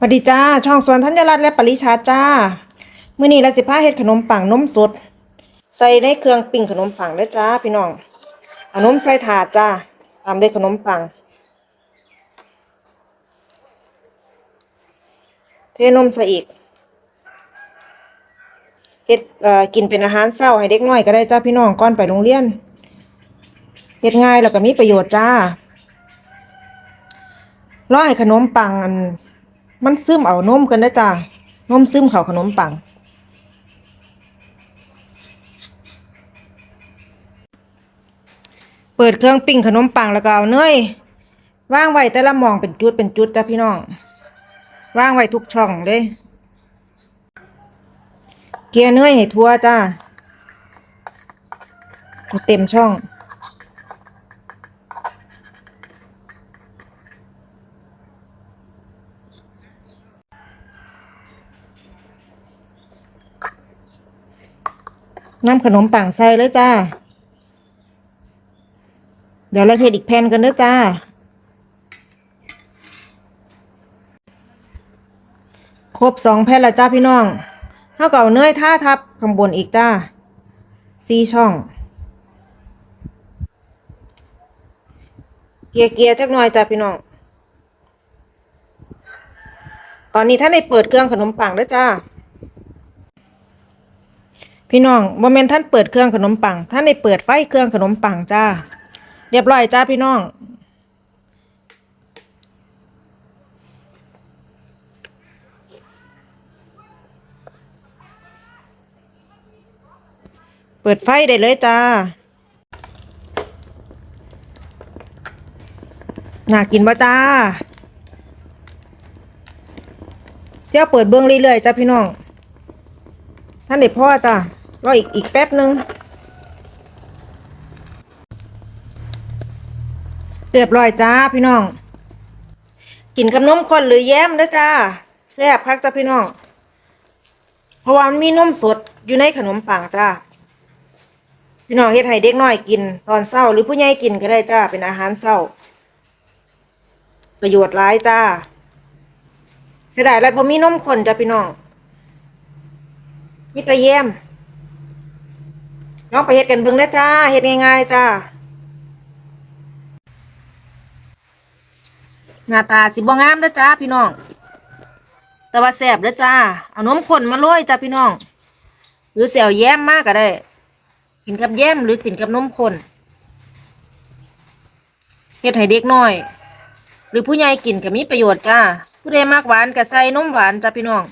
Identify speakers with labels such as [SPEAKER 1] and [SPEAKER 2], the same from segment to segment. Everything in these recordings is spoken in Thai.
[SPEAKER 1] สวัสดีจ้า ช่องสวนธัญรัตน์และปริชาจ้ามื้อนี้เราสิพาเฮ็ดขนมปังนมสด ใส่ในเครื่องปิ้งขนมปังเด้จ้าพี่น้องเอานมใส่ถาดจ้าตามด้วยขนมปัง เทนมใส่อีกเฮ็ดกินเป็นอาหารเช้าให้เด็กน้อยก็ได้จ้าพี่น้องก่อนไปโรงเรียนเฮ็ดง่ายแล้วก็มีประโยชน์จ้าร้อให้ขนมปังอัน มันซึมเอานมกันนะจ้านมซึมเข้าขนมปัง เปิดเครื่องปิ้งขนมปังแล้วก็เอาเนยว่างไว้แต่ละมองเป็นจุดเป็นจุดจ้ะพี่น้องว่างไว้ทุกช่องเลย เกลียเนยให้ทั่วจ้าเต็มช่อง น้ำขนมปังใส่เลยจ้า เดี๋ยวเราเทอีกแผ่นกันเด้อจ้า ครบสองแผ่นแล้วจ้าพี่น้องเฮาก็เอาเนยท่าทับข้างบนอีกจ้าสี่ช่อง เกียร์เกียร์จักหน่อยจ้าพี่น้อง ตอนนี้ท่าในเปิดเครื่องขนมปังแล้วจ้า พี่น้องโมเมนท่านเปิดเครื่องขนมปัง ท่านได้เปิดไฟเครื่องขนมปังจ้า เรียบร้อยจ้าพี่น้อง เปิดไฟได้เลยจ้า น่ากินบ่จ้าเที่ยวเปิดเบื้องเรื่อยๆจ้าพี่น้อง ท่านเด็กพ่อจ้ะ รออีกอีกแป๊บหนึ่งเรียบร้อยจ้าพี่น้อง กินกับนมข้นหรือแย้มเด้อจ้าแซ่บพักจ้าพี่น้อง เพราะว่ามันมีนมสดอยู่ในขนมปังจ้าพี่น้องเฮ็ดให้เด็กน้อยกิน ตอนเช้าหรือผู้ใหญ่กินก็ได้จ้าเป็นอาหารเช้า ประโยชน์หลายจ้าเสียดายแล้วบ่มีนมข้นจ้าพี่น้องนี่ไปเยี่ยม น้องไปเฮ็ดกันเบิ่งนะจ้าเฮ็ดง่ายๆจ้าหน้าตาสิบ่งามเด้อจ้าพี่น้อง แต่ว่าแซ่บเด้อจ้าเอานมข้นมาโรยจ้าพี่น้อง หรือเสียวแย้มมากก็ได้ กินกับแย้มหรือกินกับนมข้นเฮ็ดให้เด็กน้อย หรือผู้ใหญ่กินก็มีประโยชน์จ้า ผู้ใดมักหวานก็ใส่นมหวานจ้าพี่น้อง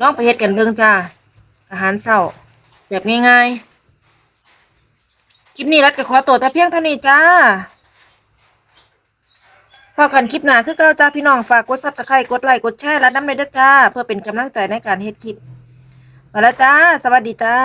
[SPEAKER 1] ลองไปเฮ็ดกันเบิ่งจ้า อาหารเช้า แบบง่ายๆ คลิปนี้รัดกับขอตัวแต่เพียงเท่านี้จ้าพอกันคลิปหนาคือเก้าจ้าพี่น้องฝากกดซับสไครต์กดไลค์กดแชร์และน้ำเลยเด้อจ้า เพื่อเป็นกำลังใจในการเฮ็ดคลิป มาแล้วจ้า สวัสดีจ้า